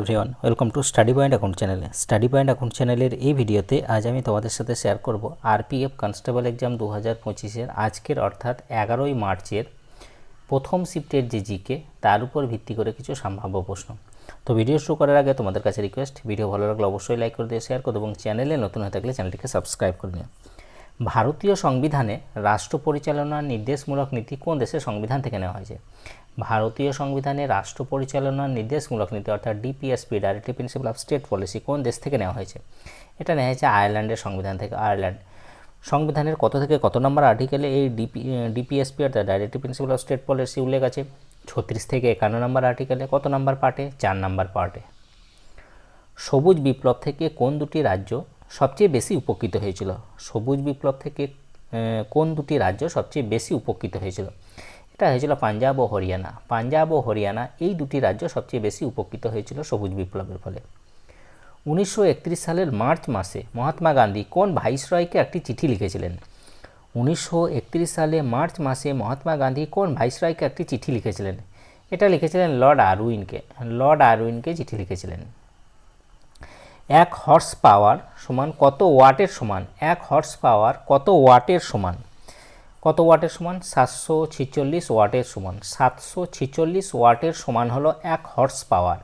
Everyone welcome to study point account চ্যানেলে study point account চ্যানেলের এই ভিডিওতে আজ আমি তোমাদের সাথে শেয়ার করব আরপিএফ কনস্টেবল এক্সাম দু হাজার পঁচিশের আজকের অর্থাৎ এগারোই মার্চের প্রথম শিফটের যে জিকে তার উপর ভিত্তি করে কিছু সম্ভাব্য প্রশ্ন। তো ভিডিও শুরু করার আগে তোমাদের কাছে রিকোয়েস্ট ভিডিও ভালো লাগলে অবশ্যই লাইক করে দিয়ে শেয়ার করো এবং চ্যানেলে নতুন হয়ে থাকলে চ্যানেলটিকে সাবস্ক্রাইব করে নিও। ভারতীয় সংবিধানে রাষ্ট্র পরিচালনার নির্দেশমূলক নীতি কোন দেশের সংবিধান থেকে নেওয়া হয়েছে? ভারতীয় সংবিধানে রাষ্ট্র পরিচালনার নির্দেশমূলক নীতি, অর্থাৎ DPSP directive principle of state policy কোন দেশ থেকে নেওয়া হয়েছে? এটা নেওয়া হয়েছে আয়ারল্যান্ডের সংবিধান থেকে, আয়ারল্যান্ড। সংবিধানের কত থেকে কত নম্বর আর্টিকেলে এই ডিপি ডিপিএসপি অর্থাৎ directive principle of state policy উল্লেখ আছে? ছত্রিশ থেকে একান্ন নম্বর আর্টিকেলে কত নম্বর পার্টে চার নম্বর পার্টে সবুজ বিপ্লব থেকে কোন দুটি রাজ্য সবচেয়ে বেশি উপকৃত হয়েছিল? সবুজ বিপ্লব থেকে কোন দুটি রাজ্য সবচেয়ে বেশি উপকৃত হয়েছিল? এটা হয়েছিল পাঞ্জাব ও হরিয়ানা। পাঞ্জাব ও হরিয়ানা এই দুটি রাজ্য সবচেয়ে বেশি উপকৃত হয়েছিল সবুজ বিপ্লবের ফলে। উনিশশো একত্রিশ সালের মার্চ মাসে মহাত্মা গান্ধী কোন ভাইসরয়কে একটি চিঠি লিখেছিলেন? উনিশশো একত্রিশ সালে মার্চ মাসে মহাত্মা গান্ধী কোন ভাইসরয়কে একটি চিঠি লিখেছিলেন? এটা লিখেছিলেন লর্ড আরউইনকে। লর্ড আরউইনকে চিঠি লিখেছিলেন। এক হর্স পাওয়ার সমান কত ওয়াটের সমান? এক হর্স পাওয়ার কত ওয়াটের সমান? কত ওয়াটের সমান? সাতশো ছিচল্লিশ ওয়াটের সমান। সাতশো ছিচল্লিশ ওয়াটের সমান হলো এক হর্স পাওয়ার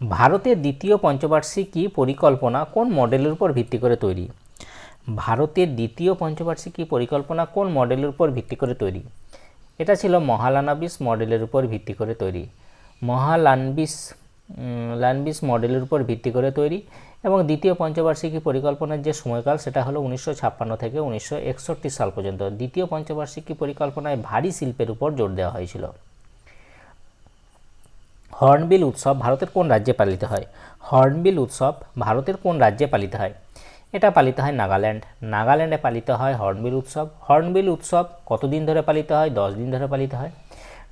ভারতের দ্বিতীয় পঞ্চবার্ষিকী পরিকল্পনা? কোন মডেলের উপর ভিত্তি করে তৈরি? ভারতের দ্বিতীয় পঞ্চবার্ষিকী পরিকল্পনা? কোন মডেলের উপর ভিত্তি করে তৈরি? এটা ছিল মহালানাবিস মডেলের উপর ভিত্তি করে তৈরি। মহালানবিস লানবিস মডেলের উপর ভিত্তি করে তৈরি। এবং দ্বিতীয় পঞ্চবার্ষিকী পরিকল্পনার যে সময়কাল, সেটা হলো উনিশশো ছাপ্পান্ন থেকে উনিশশো একষট্টি সাল পর্যন্ত। দ্বিতীয় পঞ্চবার্ষিকী পরিকল্পনায় ভারী শিল্পের উপর জোর দেওয়া হয়েছিল। হর্নবিল উৎসব ভারতের কোন রাজ্যে পালিত হয়? হর্নবিল উৎসব ভারতের কোন রাজ্যে পালিত হয়? এটা পালিত হয় নাগাল্যান্ড। নাগাল্যান্ডে পালিত হয় হর্নবিল উৎসব। হর্নবিল উৎসব কতদিন ধরে পালিত হয়? দশ দিন ধরে পালিত হয়।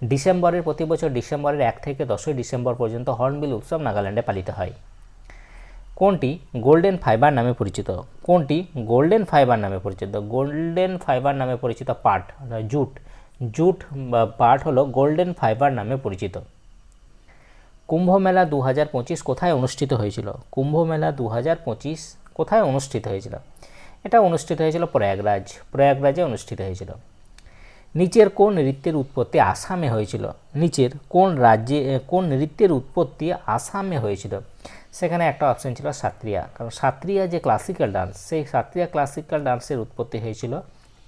ডিসেম্বরের, প্রতি বছর ডিসেম্বরের এক থেকে দশই ডিসেম্বর পর্যন্ত হর্নবিল উৎসব নাগাল্যান্ডে পালিত হয়। কোনটি? গোল্ডেন ফাইবার নামে পরিচিত। কোনটি? গোল্ডেন ফাইবার নামে পরিচিত। গোল্ডেন ফাইবার নামে পরিচিত পাট জুট। জুট বা পাট হলো গোল্ডেন ফাইবার নামে পরিচিত। কুম্ভ মেলা দু হাজার পঁচিশ কোথায় অনুষ্ঠিত হয়েছিল? কুম্ভ মেলা দু হাজার পঁচিশ কোথায় অনুষ্ঠিত হয়েছিল? এটা অনুষ্ঠিত হয়েছিল প্রয়াগরাজ। প্রয়াগরাজে অনুষ্ঠিত হয়েছিল। নিচের কোন নৃত্যের উৎপত্তি আসামে হয়েছিল? নিচের কোন রাজ্যে কোন নৃত্যের উৎপত্তি আসামে হয়েছিল? সেখানে একটা অপশন ছিল সাত্রিয়া। কারণ সাত্রিয়া যে ক্লাসিক্যাল ডান্স সেই সাত্রিয়া ক্লাসিক্যাল ডান্সের উৎপত্তি হয়েছিল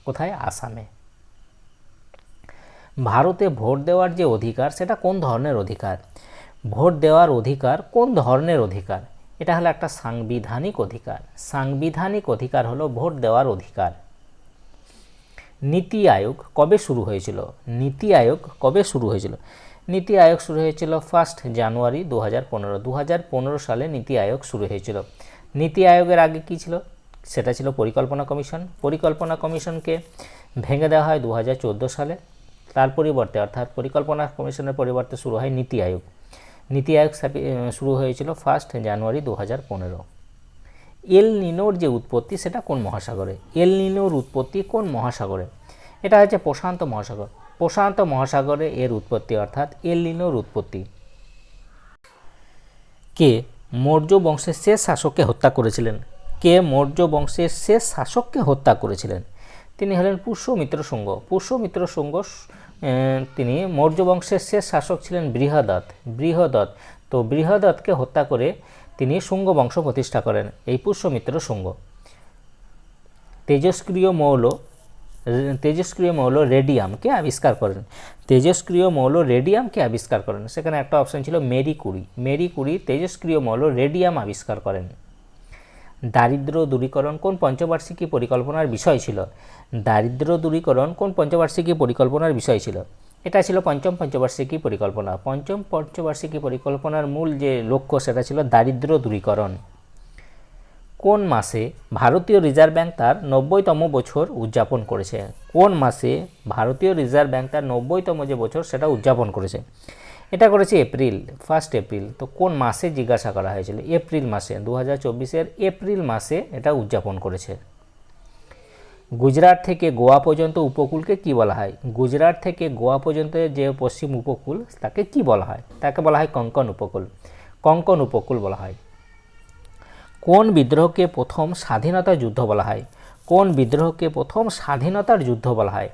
কোথায়? আসামে। ভারতে ভোট দেওয়ার যে অধিকার, সেটা কোন ধরনের অধিকার? ভোট দেওয়ার অধিকার কোন ধরনের অধিকার? এটা হলো একটা সাংবিধানিক অধিকার। সাংবিধানিক অধিকার হলো ভোট দেওয়ার অধিকার। নীতি আয়োগ কবে শুরু হয়েছিল? নীতি আয়োগ কবে শুরু হয়েছিল? নীতি আয়োগ শুরু হয়েছিল ফার্স্ট জানুয়ারি দু হাজার পনেরো। দু হাজার পনেরো সালে নীতি আয়োগ শুরু হয়েছিল। নীতি আয়োগের আগে কী ছিল? সেটা ছিল পরিকল্পনা কমিশন। পরিকল্পনা কমিশনকে ভেঙে দেওয়া হয় দু হাজার চোদ্দ সালে। তার পরিবর্তে, অর্থাৎ পরিকল্পনা কমিশনের পরিবর্তে শুরু হয় নীতি আয়োগ। নীতি আয়োগ শুরু হয়েছিল ফার্স্ট জানুয়ারি দু হাজার পনেরো। এল নিনোর যে উৎপত্তি সেটা কোন মহাসাগরে? এল নিনোর উৎপত্তি কোন মহাসাগরে? এটা হচ্ছে প্রশান্ত মহাসাগর। প্রশান্ত মহাসাগরে এর উৎপত্তি অর্থাৎ এল নিনোর উৎপত্তি। কে? মৌর্য বংশের শেষ শাসককে হত্যা করেছিলেন। কে? মৌর্য বংশের শেষ শাসককে হত্যা করেছিলেন। তিনি হলেন পুষ্যমিত্র শুঙ্গ। পুষ্যমিত্র শুঙ্গ তিনি মৌর্য বংশের শেষ শাসক ছিলেন বৃহদত্ত। বৃহদত্ত। তো বৃহদত্তকে হত্যা করে তিনি শুঙ্গ বংশ প্রতিষ্ঠা করেন, এই পুষ্যমিত্র শুঙ্গ। তেজস্ক্রিয় মৌল তেজস্ক্রিয় মৌল রেডিয়ামকে আবিষ্কার করেন। তেজস্ক্রিয় মৌল রেডিয়ামকে আবিষ্কার করেন। সেখানে একটা অপশন ছিল মেরি কুরি। মেরি কুরি তেজস্ক্রিয় মৌল রেডিয়াম আবিষ্কার করেন। দারিদ্র দূরীকরণ কোন পঞ্চবার্ষিকী পরিকল্পনার বিষয় ছিল? দারিদ্র দূরীকরণ কোন পঞ্চবার্ষিকী পরিকল্পনার বিষয় ছিল? এটা ছিল পঞ্চম পঞ্চবার্ষিকী পরিকল্পনা। পঞ্চম পঞ্চবার্ষিকী পরিকল্পনার মূল যে লক্ষ্য, সেটা ছিল দারিদ্র দূরীকরণ। কোন মাসে ভারতীয় রিজার্ভ ব্যাংক তার নব্বইতম বছর উদযাপন করেছে? কোন মাসে ভারতীয় রিজার্ভ ব্যাংক তার নব্বইতম যে বছর, সেটা উদযাপন করেছে? এটা করেছে এপ্রিল ফার্স্ট এপ্রিল। তো কোন মাসে জিজ্ঞাসা করা হয়েছিল? এপ্রিল মাসে দু হাজার এপ্রিল মাসে এটা উদযাপন করেছে। গুজরাট থেকে গোয়া পর্যন্ত উপকূলকে কি বলা হয়? গুজরাট থেকে গোয়া পর্যন্ত যে পশ্চিম উপকূল, তাকে কি বলা হয়? তাকে বলা হয় কঙ্কন উপকূল। কঙ্কন উপকূল বলা হয়। কোন বিদ্রোহকে প্রথম স্বাধীনতা যুদ্ধ বলা হয়? কোন বিদ্রোহকে প্রথম স্বাধীনতার যুদ্ধ বলা হয়?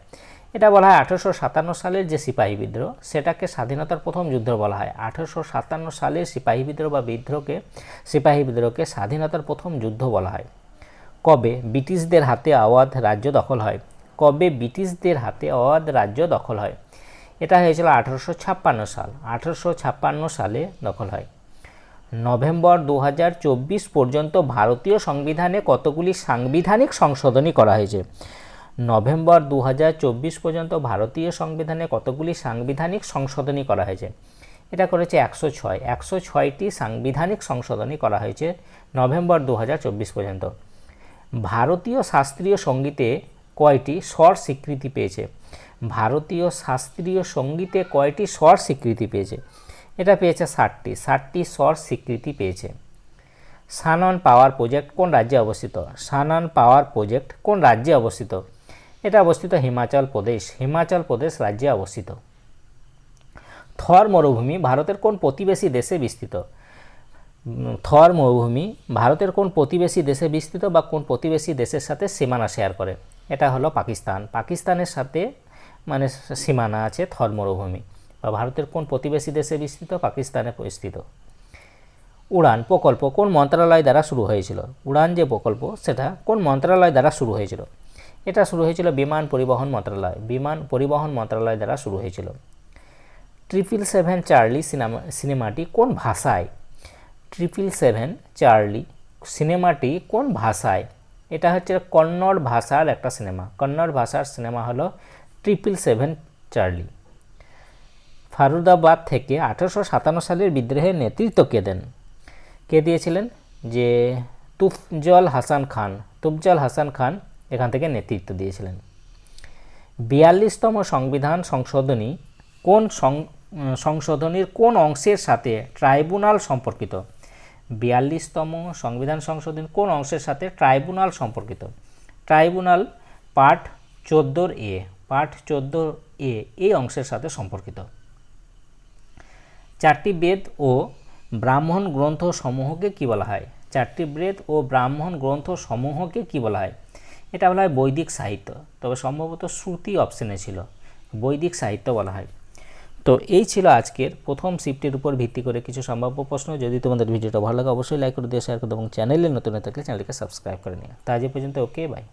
এটা বলা হয় আঠেরোশো সাতান্ন সালের যে সিপাহী বিদ্রোহ, সেটাকে স্বাধীনতার প্রথম যুদ্ধ বলা হয়। আঠেরোশো সাতান্ন সালের সিপাহী বিদ্রোহ বা বিদ্রোহকে, সিপাহী বিদ্রোহকে স্বাধীনতার প্রথম যুদ্ধ বলা হয়। কবে ব্রিটিশদের হাতে আওয়াধ রাজ্য দখল হয়? কবে ব্রিটিশদের হাতে আওয়াধ রাজ্য দখল হয়? এটা হয়েছিল আঠেরোশো ছাপ্পান্ন সাল। আঠেরোশো ছাপ্পান্ন সালে দখল হয়। নভেম্বর দু হাজার চব্বিশ পর্যন্ত ভারতীয় সংবিধানে কতগুলি সাংবিধানিক সংশোধনী করা হয়েছে? নভেম্বর দু হাজার চব্বিশ পর্যন্ত ভারতীয় সংবিধানে কতগুলি সাংবিধানিক সংশোধনী করা হয়েছে? এটা করেছে একশো ছয়। একশো ছয়টি সাংবিধানিক সংশোধনী করা হয়েছে নভেম্বর দু হাজার চব্বিশ পর্যন্ত। ভারতীয় শাস্ত্রীয় সঙ্গীতে কয়টি স্বর স্বীকৃতি পেয়েছে? ভারতীয় শাস্ত্রীয় সঙ্গীতে কয়টি স্বর স্বীকৃতি পেয়েছে? এটা পেয়েছে ষাটটি। ষাটটি স্বর স্বীকৃতি পেয়েছে। সানন পাওয়ার প্রজেক্ট কোন রাজ্যে অবস্থিত? সানন পাওয়ার প্রজেক্ট কোন রাজ্যে অবস্থিত? এটা অবস্থিত হিমাচল প্রদেশ। হিমাচল প্রদেশ রাজ্যে অবস্থিত। থর মরুভূমি ভারতের কোন প্রতিবেশী দেশে বিস্তৃত? থর মরুভূমি, ভারতের কোন প্রতিবেশী দেশে বিস্তৃত বা কোন প্রতিবেশী দেশের সাথে সীমানা শেয়ার করে? এটা হলো পাকিস্তান। পাকিস্তানের সাথে মানে সীমানা আছে থর মরুভূমি। বা ভারতের কোন প্রতিবেশী দেশে বিস্তৃত, পাকিস্তানে পরিস্থিত উড়ান প্রকল্প কোন মন্ত্রণালয় দ্বারা শুরু হয়েছিল? উড়ান যে প্রকল্প, সেটা কোন মন্ত্রণালয় দ্বারা শুরু হয়েছিল? এটা শুরু হয়েছিল বিমান পরিবহন মন্ত্রণালয় বিমান পরিবহন মন্ত্রণালয় দ্বারা শুরু হয়েছিল। ট্রিপল সেভেন চার্লি সিনেমা, সিনেমাটি কোন ভাষায় ট্রিপল সেভেন চার্লি সিনেমাটি কোন ভাষায়? এটা হচ্ছে কন্নড় ভাষার একটা সিনেমা কন্নড় ভাষার সিনেমা হলো ট্রিপল সেভেন চার্লি ফারুদাবাদ থেকে আঠেরোশো সাতান্ন সালের বিদ্রোহের নেতৃত্ব কে দেন? কে দিয়েছিলেন? যে তুফজল হাসান খান। তুফজল হাসান খান এখান থেকে নেতৃত্ব দিয়েছিলেন। বিয়াল্লিশতম সংবিধান সংশোধনী কোন সংশোধনীর কোন অংশের সাথে ট্রাইব্যুনাল সম্পর্কিত? বিয়াল্লিশতম সংবিধান সংশোধন কোন অংশের সাথে ট্রাইব্যুনাল সম্পর্কিত? ট্রাইব্যুনাল পার্ট চোদ্দোর এ, পার্ট চোদ্দোর এ, এই অংশের সাথে সম্পর্কিত। চারটি বেদ ও ব্রাহ্মণ গ্রন্থ সমূহকে কি বলা হয়? চারটি বেদ ও ব্রাহ্মণ গ্রন্থ সমূহকে কি বলা হয়? এটা বলা হয় বৈদিক সাহিত্য। তবে সম্ভবত শ্রুতি অপশনে ছিল। বৈদিক সাহিত্য বলা হয়। তো এই ছিল আজকের প্রথম শিফটের উপর ভিত্তি করে কিছু সম্ভাব্য প্রশ্ন। যদি তোমাদের ভিডিওটা ভালো লাগে, অবশ্যই লাইক করে দিও শেয়ার করে দেবো এবং চ্যানেলে নতুন হয়ে থাকলে চ্যানেলকে সাবস্ক্রাইব করে নিও। তা আজ পর্যন্ত ওকে বাই